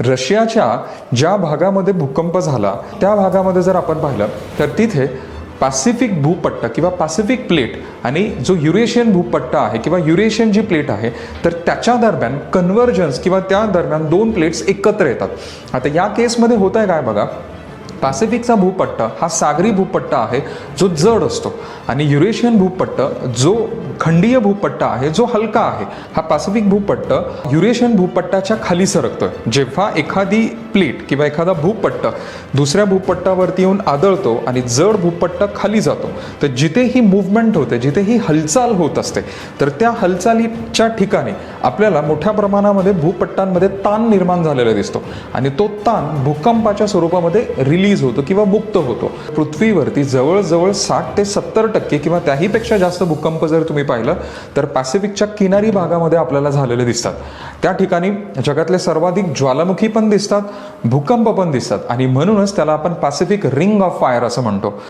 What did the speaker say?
रशियाच्या ज्या भागामध्ये भूकंप झाला त्या भागामध्ये जर आपण पाहिलं तर तिथे पॅसिफिक भूपट्ट किंवा पॅसिफिक प्लेट आणि जो युरेशियन भूपट्ट आहे किंवा युरेशियन जी प्लेट आहे तर त्याच्या दरम्यान कन्व्हर्जन्स किंवा त्या दरम्यान दोन प्लेट्स एकत्र येतात. आता या केसमध्ये होत आहे काय बघा? पॅसिफिकचा भूपट्ट हा सागरी भूपट्ट आहे जो जड असतो. आणि युरेशियन भूपट्ट जो खंडीय भूपट्ट आहे जो हलका आहे हा पॅसिफिक भूपट्ट युरेशियन भूपट्टाच्या खाली सरकतोय. जेव्हा एखादी प्लेट किंवा एखादा भूपट्ट दुसऱ्या भूपट्टावरती येऊन आदळतो आणि जड भूपट्ट खाली जातो तर जिथे ही मूव्हमेंट होते जिथे ही हालचाल होत असते तर त्या हालचालीच्या ठिकाणी आपल्याला मोठ्या प्रमाणामध्ये भूपट्टांमध्ये ताण निर्माण झालेला दिसतो. आणि तो ताण भूकंपाच्या स्वरूपामध्ये रिलीज होतो किंवा मुक्त होतो. पृथ्वीवरती जवळजवळ साठ ते सत्तर टक्के किंवा त्याहीपेक्षा जास्त भूकंप जर तुम्ही पाहिलं तर पॅसिफिकच्या किनारी भागामध्ये आपल्याला झालेले दिसतात. त्या ठिकाणी जगातले सर्वाधिक ज्वालामुखी पण दिसतात भूकंप पण दिसतात. आणि म्हणूनच त्याला आपण पॅसिफिक रिंग ऑफ फायर असं म्हणतो.